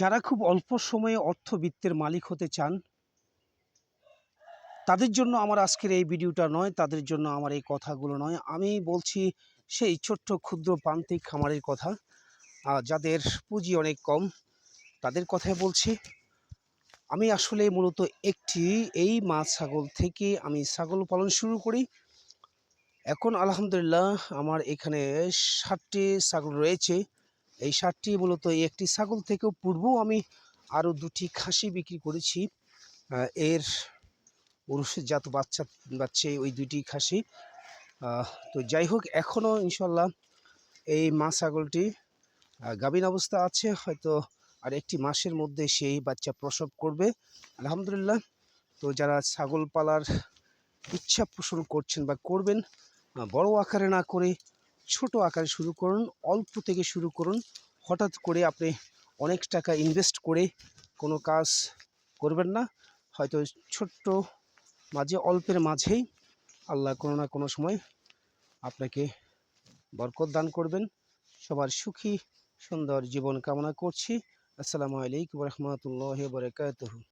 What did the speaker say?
যারা খুব অল্প সময়ে অর্থবিত্তের মালিক হতে চান, তাদের জন্য আমার আজকের এই ভিডিওটা নয়, তাদের জন্য আমার এই কথাগুলো নয়। আমি বলছি সেই ছোট্ট ক্ষুদ্র প্রান্তিক খামারের কথা যাদের পুঁজি অনেক কম, তাদের কথাই বলছি। আমি আসলে মূলত একটি, এই মাছ ছাগল থেকে আমি ছাগল পালন শুরু করি। এখন আলহামদুলিল্লাহ আমার এখানে ষাটটি ছাগল রয়েছে। এই সারটি মূলত একটি ছাগল থেকেও পূর্বেও আমি আরও দুটি খাসি বিক্রি করেছি। এর জাত বাচ্চা, বাচ্চে ওই দুটি খাসি। তো যাই হোক, এখনও ইনশাল্লাহ এই মা ছাগলটি গাভীন অবস্থা আছে, হয়তো আর একটি মাসের মধ্যে সেই বাচ্চা প্রসব করবে। আলহামদুলিল্লাহ, তো যারা ছাগল পালার ইচ্ছা পোষণ করছেন বা করবেন বড় আকারে না করে ছোট আকারে শুরু করুন, অল্প থেকে শুরু করুন। হঠাৎ করে আপনি অনেক টাকা ইনভেস্ট করে কোনো কাজ করবেন না। হয়তো ছোট্ট মাঝে, অল্পের মাঝেই আল্লাহ কোনো না কোনো সময় আপনাকে বরকত দান করবেন। সবার সুখী, সুন্দর জীবন কামনা করছি। আসসালামু আলাইকুম রহমতুল্লাহ বরকাতহ।